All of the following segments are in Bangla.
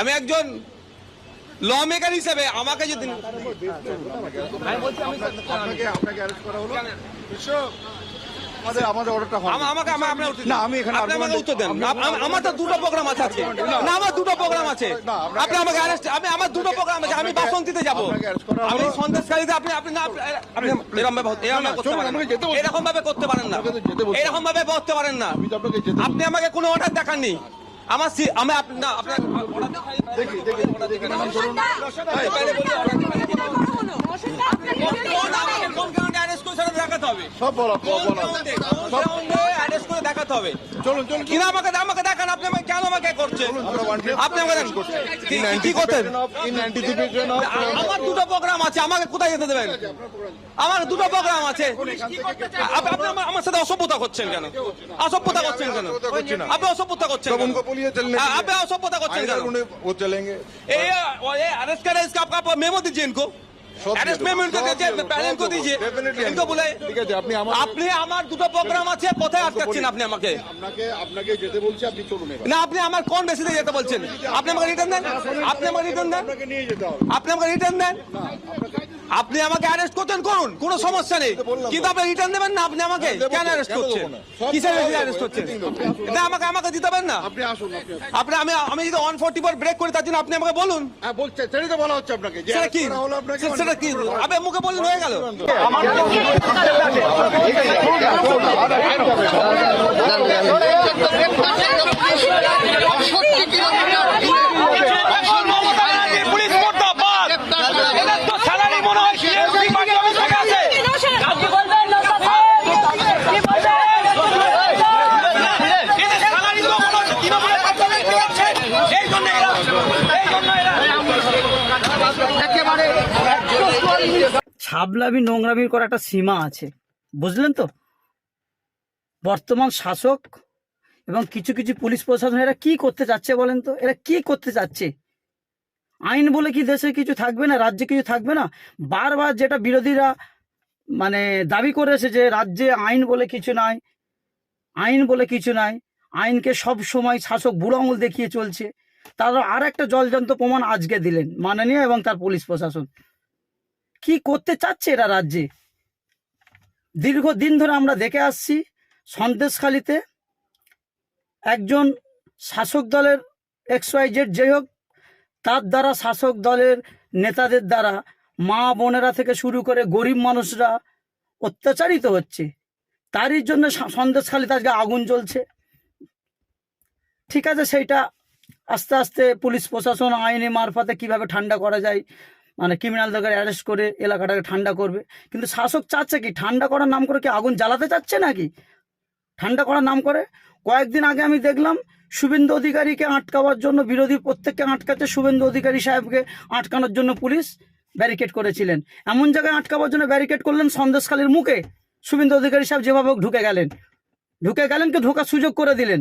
আমি একজন ল মেকার হিসেবে আমাকে যদি আমা- আপনার উত্তর দিন। না, আমি এখানে আপনি আমাকে argument- উত্তর দেন। আপনি- আপ- আম- আমার তো দুটো প্রোগ্রাম আছে। আজকে না আমার দুটো প্রোগ্রাম আছে। আপনি আমাকে অ্যারেস্ট আমি আমার দুটো প্রোগ্রাম আছে। আমি বাসন্তীতে যাব। আমি সন্দেশকারীতে আপনি আপনি না আপনি আপনি এরকম ভাবে করতে পারেন না। এরকম ভাবে করতে পারেন না। আপনি আমাকে কোনো অর্ডার দেখাননি। আমার আমি আপনার সব বলা বলা। দেখাতে হবে চলুন চলুন কিনা আমাকে আমাকে দেখান আপনি আমাকে কেন আমাকে করছেন আমরা wanted আপনি আমাকে দেখান। কি- কি করতেন in anticipation of আমার দুটো প্রোগ্রাম আছে আমাকে কোথায় যেতে দেবেন আমার দুটো প্রোগ্রাম আছে আপ- আপনি আমার- আমার সাথে অসভ্যতা করছেন কেন অসভ্যতা করছেন কেন অসভ্যতা করছি না। আপনি অসভ্যতা করছেন सब কেন उनको पुलिस चलने आ- आप असभ्यता करते हैं आइदर क्या? उन्हें वो चलेंगे ए और ये अरेस्ट करें इसका आपका आप मेमो दीजिए इनको सब अरेस्ट दे दो, मेमो इनको सब दीजिए दे दो, पैनल सब को दे दो, दीजिए definitely इनको আমি- बोले ঠিক আছে আপনি আমার আপনি আমার দুটো প্রোগ্রাম আছে কোথায় আটকাচ্ছেন আপনি আমাকে আপনাকে আপনাকে যেতে বলছি আপনি চলুন এবার না আপনি আমার কোন বেসিসে যেতে বলছেন আপনি আমাকে রিটার্ন দেন আপনি আমাকে রিটার্ন দেন আপনাকে নিয়ে যেতে হবে আপনি আমাকে রিটার্ন দেন আপনি আমাকে অ্যারেস্ট করতেন করুন কোনো সমস্যা নেই বললাম কিন্তু আপনি রিটার্ন দেবেন না আপনি আমাকে দেবো কেন তো, অ্যারেস্ট কেন করছেন দেবো না? সব কিসের দেবো, অ্যারেস্ট করছেন everything দেবো। না আমাকে আমাকে দিতে পারেন না আপনি আসুন আপনি আসুন। আপনি আমি আমি যদি ওয়ান ফোর্টি ফোর ব্রেক করি তার জন্য আপনি আমাকে বলুন হ্যাঁ বলছে সেটাই তো বলা হচ্ছে আপনাকে যে সেটা কি arrest করা হলো আপনাকে সে- কি আবে মুখে বললেন হয়ে গেল। পুলিশ মুর্দাবাদ এদের তো স্যালারি মনে হয় সিএসপি পার্টি অফিস থেকে আসে এদের স্যালারি তো মনে হচ্ছে তৃণমূলের পার্টি অফিস থেকে আসছে এই জন্য এরা এই জন্য এরা ছাবলামি নোংরামির করা একটা সীমা আছে। বুঝলেন তো? বর্তমান শাসক এবং কিছু কিছু পুলিশ প্রশাসন এরা কি করতে চাচ্ছে বলেন তো? এরা কি করতে চাচ্ছে? আইন বলে কি দেশে কিছু থাকবে না, রাজ্যে কিছু থাকবে না? বারবার যেটা বিরোধীরা মানে দাবি করেছে যে রাজ্যে আইন বলে কিছু নাই, আইন বলে কিছু নাই, আইনকে সব সময় শাসক বুড়ো আঙুল দেখিয়ে চলছে। তারা আর একটা জলজন্ত প্রমাণ আজকে দিলেন মাননীয় এবং তার পুলিশ প্রশাসন। কি করতে চাচ্ছে এরা রাজ্যে? দীর্ঘদিন ধরে আমরা দেখে আসছি সন্দেশখালিতে একজন শাসক দলের এক্স ওয়াই জেড যাই হোক, তার দ্বারা শাসক দলের নেতাদের দ্বারা মা বোনেরা থেকে শুরু করে গরিব মানুষরা অত্যাচারিত হচ্ছে। তারই জন্য সন্দেশখালিতে আজকে আগুন জ্বলছে। ঠিক আছে, সেইটা আস্তে আস্তে পুলিশ, প্রশাসন, আইনি মারফতে কীভাবে ঠান্ডা করা যায় মানে ক্রিমিনালদেরকে অ্যারেস্ট করে এলাকাটাকে ঠান্ডা করবে। কিন্তু শাসক চাচ্ছে কি, ঠান্ডা করার নাম করে কি আগুন জ্বালাতে চাচ্ছে নাকি? ঠান্ডা করার নাম করে? কয়েকদিন আগে আমি দেখলাম শুভেন্দু অধিকারীকে আটকাবার জন্য, বিরোধী প্রত্যেককে আটকাতে শুভেন্দু অধিকারী সাহেবকে আটকানোর জন্য পুলিশ ব্যারিকেড করেছিলেন। এমন জায়গায় আটকাবার জন্য ব্যারিকেড করলেন সন্দেশখালীর মুখে। শুভেন্দু অধিকারী সাহেব যেভাবে ঢুকে গেলেন। ঢুকে গেলেন কি ঢোকার সুযোগ করে দিলেন।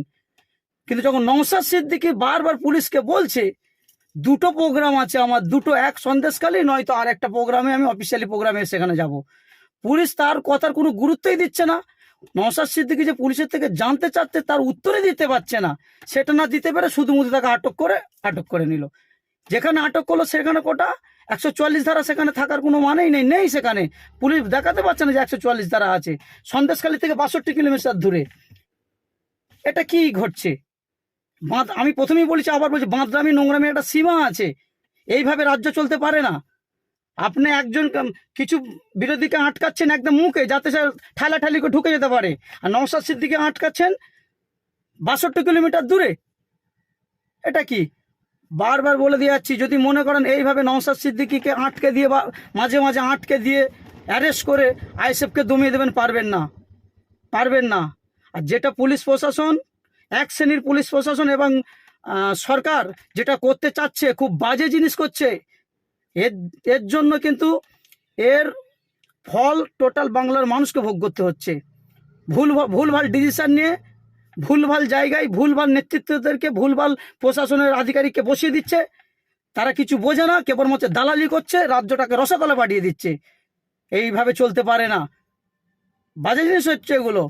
কিন্তু যখন নৌসাদ সিদ্দিকি বারবার পুলিশকে বলছে দুটো প্রোগ্রাম আছে আমার, দুটো এক সন্দেশকালী নয়তো আর একটা প্রোগ্রামে আমি অফিসিয়ালি প্রোগ্রামে সেখানে যাব। পুলিশ তার কথার কোনো গুরুত্বই দিচ্ছে না। নওসাদ সিদ্দিকি যে পুলিশের থেকে জানতে চাচ্ছে, তার উত্তরে দিতে পারছে না। সেটা না দিতে পেরে শুধু মুধু তাকে আটক করে আটক করে নিল। যেখানে আটক করল সেখানে কোটা? একশো চুয়াল্লিশ ধারা সেখানে থাকার কোনো মানেই নেই নেই সেখানে। পুলিশ দেখাতে পারছে না যে একশো চুয়াল্লিশ ধারা আছে। সন্দেশখালী থেকে বাষট্টি কিলোমিটার দূরে। এটা কি ঘটছে? বাঁধ, আমি প্রথমেই বলেছি, আবার বলছি, বাঁধরামি নোংরামি একটা সীমা আছে। এইভাবে রাজ্য চলতে পারে না। আপনি একজন কিছু বিরোধীকে আটকাচ্ছেন একদম মুখে, যাতে সে ঠেলাঠালি করে ঢুকে যেতে পারে। আর নওসাদ সিদ্দিকে আটকাচ্ছেন বাষট্টি কিলোমিটার দূরে। এটা কি? বারবার বলে দিয়ে যাচ্ছি, যদি মনে করেন এইভাবে নওসাদ সিদ্দিকিকে আটকে দিয়ে বা, মাঝে মাঝে আটকে দিয়ে অ্যারেস্ট করে আইএসএফকে দমিয়ে দেবেন, পারবেন না। পারবেন না। আর যেটা পুলিশ প্রশাসন এক শ্রেণির পুলিশ প্রশাসন এবং সরকার যেটা করতে চাচ্ছে, খুব বাজে জিনিস করছে। এর এর জন্য কিন্তু এর ফল টোটাল বাংলার মানুষকে ভোগ করতে হচ্ছে। ভুল, ভুলভাল ডিসিশন নিয়ে, ভুলভাল জায়গায়, ভুলভাল নেতৃত্বদেরকে, ভুলভাল প্রশাসনের আধিকারিককে বসিয়ে দিচ্ছে। তারা কিছু বোঝে না, কেবলমাত্র দালালি করছে, রাজ্যটাকে রসাতলে পাঠিয়ে দিচ্ছে। এইভাবে চলতে পারে না। বাজে জিনিস হচ্ছে এগুলো।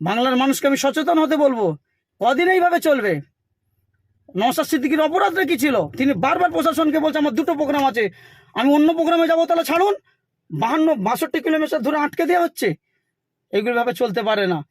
বাংলার মানুষকে আমি সচেতন হতে বলব। কদিন এইভাবে চলবে? নওশাদ সিদ্দিকির অপরাধটা কি ছিল? তিনি বারবার প্রশাসনকে বলছে, আমার দুটো প্রোগ্রাম আছে। আমি অন্য প্রোগ্রামে যাব, তাহলে ছাড়ুন। বাহান্ন, বাষট্টি কিলোমিটার ধরে আটকে দেওয়া হচ্ছে। এগুলো ভাবে চলতে পারে না।